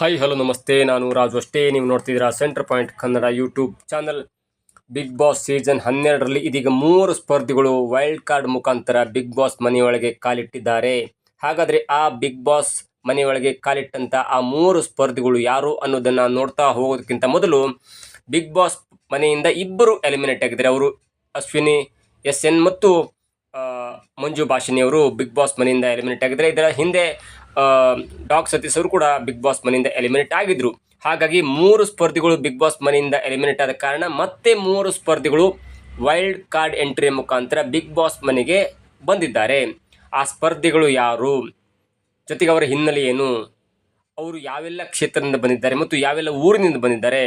Hi hello ನಮಸ್ತೆ. ನಾನು ರಾಜು ಅಷ್ಟೇ. ನೀವು ನೋಡ್ತಿದ್ದೀರಾ centre point Kannada YouTube channel big boss season ಹನ್ನೆರಡರಲ್ಲಿ ಇದೀಗ ಮೂರು ಸ್ಪರ್ಧಿಗಳು ವೈಲ್ಡ್ ಕಾರ್ಡ್ ಮುಖಾಂತರ ಬಿಗ್ ಬಾಸ್ ಮನೆಯೊಳಗೆ ಕಾಲಿಟ್ಟಿದ್ದಾರೆ. ಹಾಗಾದರೆ ಆ ಬಿಗ್ ಬಾಸ್ ಮನೆಯೊಳಗೆ ಕಾಲಿಟ್ಟಂಥ ಆ ಮೂರು ಸ್ಪರ್ಧಿಗಳು ಯಾರು ಅನ್ನೋದನ್ನು ನೋಡ್ತಾ ಹೋಗೋದಕ್ಕಿಂತ ಮೊದಲು ಬಿಗ್ ಬಾಸ್ ಮನೆಯಿಂದ ಇಬ್ಬರು ಎಲಿಮಿನೇಟ್ ಆಗಿದ್ದಾರೆ. ಅವರು ಅಶ್ವಿನಿ ಎಸ್ ಎನ್ ಮತ್ತು ಮಂಜು ಭಾಷಿನಿ ಅವರು ಬಿಗ್ ಬಾಸ್ ಮನೆಯಿಂದ ಎಲಿಮಿನೇಟ್ ಆಗಿದ್ದಾರೆ. ಇದರ ಹಿಂದೆ ಡಾಗ್ ಸತೀಶ್ ಅವರು ಕೂಡ ಬಿಗ್ ಬಾಸ್ ಮನೆಯಿಂದ ಎಲಿಮಿನೇಟ್ ಆಗಿದ್ರು. ಹಾಗಾಗಿ ಮೂರು ಸ್ಪರ್ಧಿಗಳು ಬಿಗ್ ಬಾಸ್ ಮನೆಯಿಂದ ಎಲಿಮಿನೇಟ್ ಆದ ಕಾರಣ ಮತ್ತೆ ಮೂರು ಸ್ಪರ್ಧಿಗಳು ವೈಲ್ಡ್ ಕಾರ್ಡ್ ಎಂಟ್ರಿಯ ಮುಖಾಂತರ ಬಿಗ್ ಬಾಸ್ ಮನೆಗೆ ಬಂದಿದ್ದಾರೆ. ಆ ಸ್ಪರ್ಧಿಗಳು ಯಾರು? ಜೊತೆಗೆ ಅವರ ಹಿನ್ನೆಲೆ ಏನು? ಅವರು ಯಾವೆಲ್ಲ ಕ್ಷೇತ್ರದಿಂದ ಬಂದಿದ್ದಾರೆ ಮತ್ತು ಯಾವೆಲ್ಲ ಊರಿನಿಂದ ಬಂದಿದ್ದಾರೆ?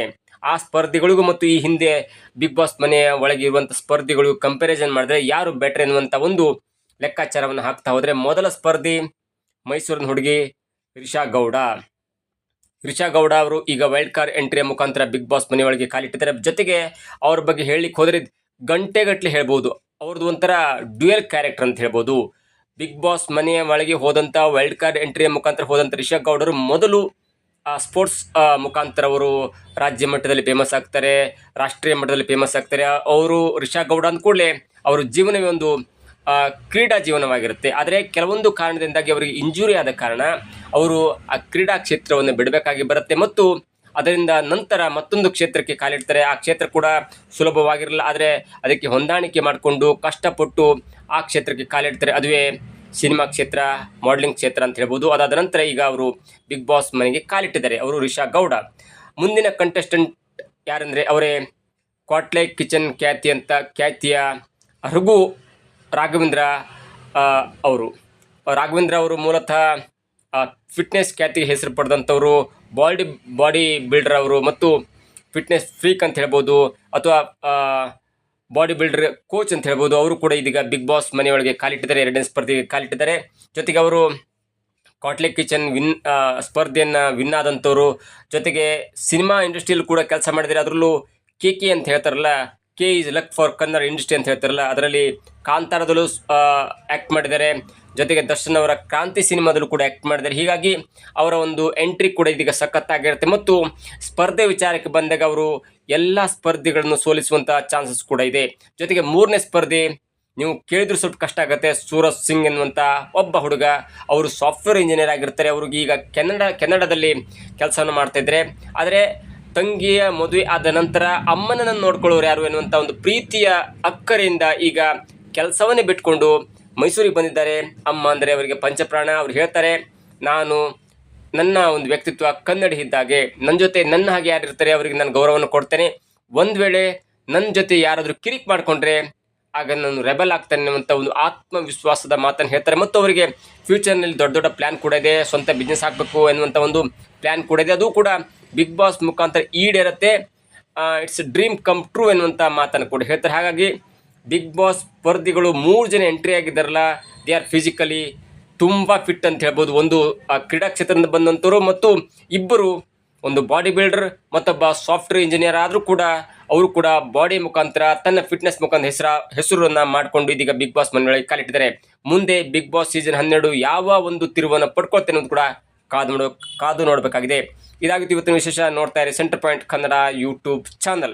ಆ ಸ್ಪರ್ಧಿಗಳಿಗೂ ಮತ್ತು ಈ ಹಿಂದೆ ಬಿಗ್ ಬಾಸ್ ಮನೆಯ ಒಳಗೆ ಇರುವಂಥ ಸ್ಪರ್ಧಿಗಳು ಕಂಪ್ಯಾರಿಸನ್ ಮಾಡಿದ್ರೆ ಯಾರು ಬೆಟರ್ ಎನ್ನುವಂಥ ಒಂದು ಲೆಕ್ಕಾಚಾರವನ್ನು ಹಾಕ್ತಾ ಹೋದರೆ ಮೊದಲ ಸ್ಪರ್ಧಿ ಮೈಸೂರಿನ ಹುಡುಗಿ ರಿಷಾ ಗೌಡ. ರಿಷಾ ಗೌಡ ಅವರು ಈಗ ವೈಲ್ಡ್ ಕಾರ್ ಎಂಟ್ರಿಯ ಮುಖಾಂತರ ಬಿಗ್ ಬಾಸ್ ಮನೆಯೊಳಗೆ ಕಾಲಿಟ್ಟಿದ್ದಾರೆ ಜೊತೆಗೆ ಅವ್ರ ಬಗ್ಗೆ ಹೇಳಲಿಕ್ಕೆ ಹೋದರೆ ಗಂಟೆಗಟ್ಟಲೆ ಹೇಳ್ಬೋದು. ಅವ್ರದ್ದು ಒಂಥರ ಡ್ಯುಯಲ್ ಕ್ಯಾರೆಕ್ಟರ್ ಅಂತ ಹೇಳ್ಬೋದು. ಬಿಗ್ ಬಾಸ್ ಮನೆಯ ಒಳಗೆ ಹೋದಂಥ ವೈಲ್ಡ್ ಕಾರ್ಡ್ ಎಂಟ್ರಿಯ ಮುಖಾಂತರ ಹೋದಂಥ ರಿಷಾ ಗೌಡರು ಮೊದಲು ಸ್ಪೋರ್ಟ್ಸ್ ಮುಖಾಂತರ ಅವರು ರಾಜ್ಯ ಮಟ್ಟದಲ್ಲಿ ಫೇಮಸ್ ಆಗ್ತಾರೆ, ರಾಷ್ಟ್ರೀಯ ಮಟ್ಟದಲ್ಲಿ ಫೇಮಸ್ ಆಗ್ತಾರೆ. ಅವರು ರಿಷಾ ಗೌಡ ಅಂದ ಕೂಡಲೇ ಅವರ ಜೀವನವೇ ಒಂದು ಕ್ರೀಡಾ ಜೀವನವಾಗಿರುತ್ತೆ. ಆದರೆ ಕೆಲವೊಂದು ಕಾರಣದಿಂದಾಗಿ ಅವರಿಗೆ ಇಂಜುರಿ ಆದ ಕಾರಣ ಅವರು ಆ ಕ್ರೀಡಾ ಕ್ಷೇತ್ರವನ್ನು ಬಿಡಬೇಕಾಗಿ ಬರುತ್ತೆ ಮತ್ತು ಅದರಿಂದ ನಂತರ ಮತ್ತೊಂದು ಕ್ಷೇತ್ರಕ್ಕೆ ಕಾಲಿಡ್ತಾರೆ. ಆ ಕ್ಷೇತ್ರ ಕೂಡ ಸುಲಭವಾಗಿರಲ್ಲ, ಆದರೆ ಅದಕ್ಕೆ ಹೊಂದಾಣಿಕೆ ಮಾಡಿಕೊಂಡು ಕಷ್ಟಪಟ್ಟು ಆ ಕ್ಷೇತ್ರಕ್ಕೆ ಕಾಲಿಡ್ತಾರೆ. ಅದುವೇ ಸಿನಿಮಾ ಕ್ಷೇತ್ರ, ಮಾಡಲಿಂಗ್ ಕ್ಷೇತ್ರ ಅಂತ ಹೇಳ್ಬೋದು. ಅದಾದ ನಂತರ ಈಗ ಅವರು ಬಿಗ್ ಬಾಸ್ ಮನೆಗೆ ಕಾಲಿಟ್ಟಿದ್ದಾರೆ. ಅವರು ರಿಷಾ ಗೌಡ. ಮುಂದಿನ ಕಂಟೆಸ್ಟೆಂಟ್ ಯಾರಂದರೆ ಅವರೇ ಕ್ವಾಟ್ಲೆ ಕಿಚನ್ ಖ್ಯಾತಿ ಅಂತ ಖ್ಯಾತಿಯ ರಘು ರಾಘವೇಂದ್ರ ಅವರು. ರಾಘವೇಂದ್ರ ಅವರು ಮೂಲತಃ ಫಿಟ್ನೆಸ್ ಖ್ಯಾತಿಗೆ ಹೆಸರು ಪಡೆದಂಥವರು ಬಾಡಿ ಬಾಡಿ ಬಿಲ್ಡರ್ ಅವರು ಮತ್ತು ಫಿಟ್ನೆಸ್ ಫ್ರೀಕ್ ಅಂತ ಹೇಳ್ಬೋದು, ಅಥವಾ ಬಾಡಿ ಬಿಲ್ಡರ್ ಕೋಚ್ ಅಂತ ಹೇಳ್ಬೋದು, ಅವರು ಕೂಡ ಇದೀಗ ಬಿಗ್ ಬಾಸ್ ಮನೆಯೊಳಗೆ ಕಾಲಿಟ್ಟಿದ್ದಾರೆ, ಎರಡನೇ ಸ್ಪರ್ಧೆಗೆ ಕಾಲಿಟ್ಟಿದ್ದಾರೆ. ಜೊತೆಗೆ ಅವರು ಕಾಟ್ಲೆ ಕಿಚನ್ ವಿನ್ ಸ್ಪರ್ಧೆಯನ್ನು ವಿನ್ ಆದಂಥವ್ರು. ಜೊತೆಗೆ ಸಿನಿಮಾ ಇಂಡಸ್ಟ್ರಿಯಲ್ಲಿ ಕೂಡ ಕೆಲಸ ಮಾಡಿದರೆ ಅದರಲ್ಲೂ ಕೆ ಕೆ ಅಂತ ಹೇಳ್ತಾರಲ್ಲ K is luck for Kannada industry ಅಂತ ಹೇಳ್ತಾರಲ್ಲ, ಅದರಲ್ಲಿ ಕಾಂತಾರದಲ್ಲೂ ಆ್ಯಕ್ಟ್ ಮಾಡಿದ್ದಾರೆ. ಜೊತೆಗೆ ದರ್ಶನ್ ಅವರ ಕ್ರಾಂತಿ ಸಿನಿಮಾದಲ್ಲೂ ಕೂಡ ಆ್ಯಕ್ಟ್ ಮಾಡಿದ್ದಾರೆ. ಹೀಗಾಗಿ ಅವರ ಒಂದು ಎಂಟ್ರಿ ಕೂಡ ಇದೀಗ ಸಖತ್ತಾಗಿರುತ್ತೆ. ಮತ್ತು ಸ್ಪರ್ಧೆ ವಿಚಾರಕ್ಕೆ ಬಂದಾಗ ಅವರು ಎಲ್ಲ ಸ್ಪರ್ಧಿಗಳನ್ನು ಸೋಲಿಸುವಂಥ ಚಾನ್ಸಸ್ ಕೂಡ ಇದೆ. ಜೊತೆಗೆ ಮೂರನೇ ಸ್ಪರ್ಧೆ, ನೀವು ಕೇಳಿದ್ರು ಸ್ವಲ್ಪ ಕಷ್ಟ ಆಗುತ್ತೆ. ಸೂರಜ್ ಸಿಂಗ್ ಎನ್ನುವಂಥ ಒಬ್ಬ ಹುಡುಗ, ಅವರು ಸಾಫ್ಟ್ವೇರ್ ಇಂಜಿನಿಯರ್ ಆಗಿರ್ತಾರೆ. ಅವ್ರಿಗೆ ಈಗ ಕೆನಡಾ, ಕೆನಡಾದಲ್ಲಿ ಕೆಲಸವನ್ನು ಮಾಡ್ತಾಯಿದ್ದಾರೆ ಆದರೆ ತಂಗಿಯ ಮದುವೆ ಆದ ನಂತರ ಅಮ್ಮನನ್ನು ನೋಡ್ಕೊಳ್ಳೋರು ಯಾರು ಎನ್ನುವಂಥ ಒಂದು ಪ್ರೀತಿಯ ಅಕ್ಕರಿಂದ ಈಗ ಕೆಲಸವನ್ನೇ ಬಿಟ್ಕೊಂಡು ಮೈಸೂರಿಗೆ ಬಂದಿದ್ದಾರೆ. ಅಮ್ಮ ಅಂದರೆ ಅವರಿಗೆ ಪಂಚಪ್ರಾಣ. ಅವ್ರು ಹೇಳ್ತಾರೆ, ನಾನು ನನ್ನ ಒಂದು ವ್ಯಕ್ತಿತ್ವ ಕನ್ನಡಿ ಇದ್ದಾಗೆ. ನನ್ನ ಜೊತೆ ನನ್ನ ಹಾಗೆ ಯಾರಿರ್ತಾರೆ ಅವರಿಗೆ ನಾನು ಗೌರವವನ್ನು ಕೊಡ್ತೇನೆ. ಒಂದು ವೇಳೆ ನನ್ನ ಜೊತೆ ಯಾರಾದರೂ ಕಿರಿಕ್ ಮಾಡಿಕೊಂಡ್ರೆ ಆಗ ನಾನು ರೆಬಲ್ ಆಗ್ತಾನೆ ಅನ್ನುವಂಥ ಒಂದು ಆತ್ಮವಿಶ್ವಾಸದ ಮಾತನ್ನು ಹೇಳ್ತಾರೆ. ಮತ್ತು ಅವರಿಗೆ ಫ್ಯೂಚರ್ನಲ್ಲಿ ದೊಡ್ಡ ದೊಡ್ಡ ಪ್ಲ್ಯಾನ್ ಕೂಡ ಇದೆ. ಸ್ವಂತ ಬಿಸ್ನೆಸ್ ಹಾಕಬೇಕು ಎನ್ನುವಂಥ ಒಂದು ಪ್ಲ್ಯಾನ್ ಕೂಡ ಇದೆ. ಅದು ಕೂಡ ಬಿಗ್ ಬಾಸ್ ಮುಖಾಂತರ ಈಡೇರುತ್ತೆ. ಇಟ್ಸ್ ಡ್ರೀಮ್ ಕಮ್ ಟ್ರೂ ಎನ್ನುವಂಥ ಮಾತನ್ನು ಕೂಡ ಹೇಳ್ತಾರೆ. ಹಾಗಾಗಿ ಬಿಗ್ ಬಾಸ್ ಸ್ಪರ್ಧಿಗಳು ಮೂರು ಜನ ಎಂಟ್ರಿ ಆಗಿದ್ದಾರಲ್ಲ ದೇ ಆರ್ ಫಿಸಿಕಲಿ ತುಂಬ ಫಿಟ್ ಅಂತ ಹೇಳ್ಬೋದು. ಒಂದು, ಆ, ಕ್ರೀಡಾ ಕ್ಷೇತ್ರದಿಂದ ಬಂದಂಥವರು ಮತ್ತು ಇಬ್ಬರು, ಒಂದು ಬಾಡಿ ಬಿಲ್ಡರ್ ಮತ್ತೊಬ್ಬ ಸಾಫ್ಟ್ವೇರ್ ಇಂಜಿನಿಯರ್ ಆದರೂ ಕೂಡ ಅವರು ಕೂಡ ಬಾಡಿ ಮುಖಾಂತರ ತನ್ನ ಫಿಟ್ನೆಸ್ ಮುಖಾಂತರ ಹೆಸರ, ಹೆಸರನ್ನು ಮಾಡಿಕೊಂಡು ಇದೀಗ ಬಿಗ್ ಬಾಸ್ ಮನೆಯೊಳಗೆ ಕಾಲಿಟ್ಟಿದ್ದಾರೆ. ಮುಂದೆ ಬಿಗ್ ಬಾಸ್ ಸೀಸನ್ ಹನ್ನೆರಡು ಯಾವ ಒಂದು ತಿರುವನ್ನು ಪಡ್ಕೊಳ್ತೇನೆ ಅನ್ನೋದು ಕೂಡ ಕಾದು ನೋಡೋ ಕಾದು ನೋಡಬೇಕಾಗಿದೆ. ಇದಾಗಿತ್ತು ಇವತ್ತಿನ ವಿಶೇಷ ನೋಡ್ತಾ ಇರಿ centre point Kannada YouTube channel